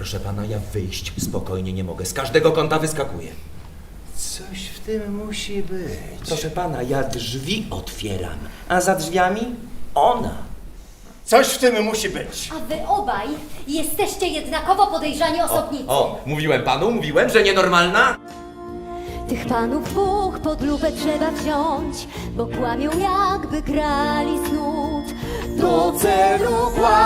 Proszę pana, ja wyjść spokojnie nie mogę. Z każdego kąta wyskakuje. Coś w tym musi być. Proszę pana, ja drzwi otwieram, a za drzwiami ona. Coś w tym musi być. A wy obaj jesteście jednakowo podejrzani osobnicy. O, mówiłem panu, mówiłem, że nienormalna? Tych panów dwóch pod lupę trzeba wziąć, bo kłamią jakby grali snud. Do celu gładko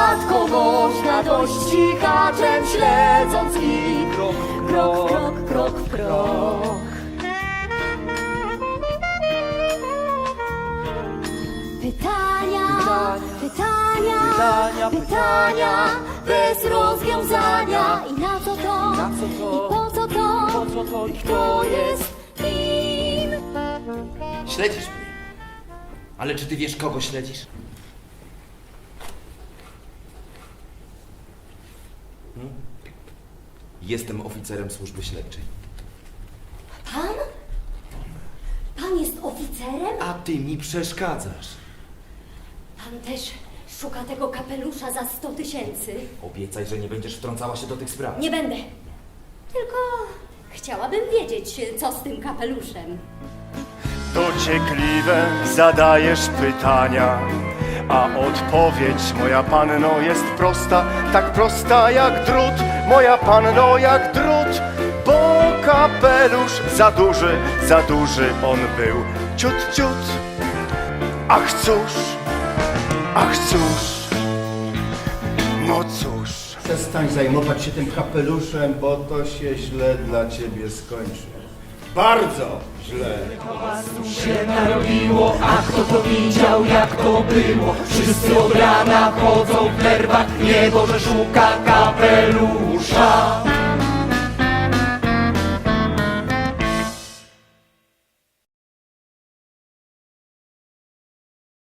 można dojść cichaczem śledząc ich. Krok, krok, krok, krok, w krok. Pytania, pytania, pytania, pytania, bez rozwiązania. I na co to? na co to? I po co to? Po co to? I kto jest kim? Śledzisz mnie. Ale czy ty wiesz, kogo śledzisz? Jestem oficerem służby śledczej. Pan? Pan jest oficerem? A ty mi przeszkadzasz. Pan też szuka tego kapelusza za 100 tysięcy? Obiecaj, że nie będziesz wtrącała się do tych spraw. Nie będę. Tylko chciałabym wiedzieć, co z tym kapeluszem. Dociekliwe zadajesz pytania, a odpowiedź, moja panno, jest prosta, tak prosta jak drut, moja panno, jak drut, bo kapelusz za duży, za duży on był, ciut, ciut. Ach cóż, ach cóż, no cóż. Przestań zajmować się tym kapeluszem, bo to się źle dla ciebie skończy. Bardzo źle. się narobiło, a kto to widział, jak to było? Wszyscy od rana chodzą w nerwach, niebo, że szuka kapelusza.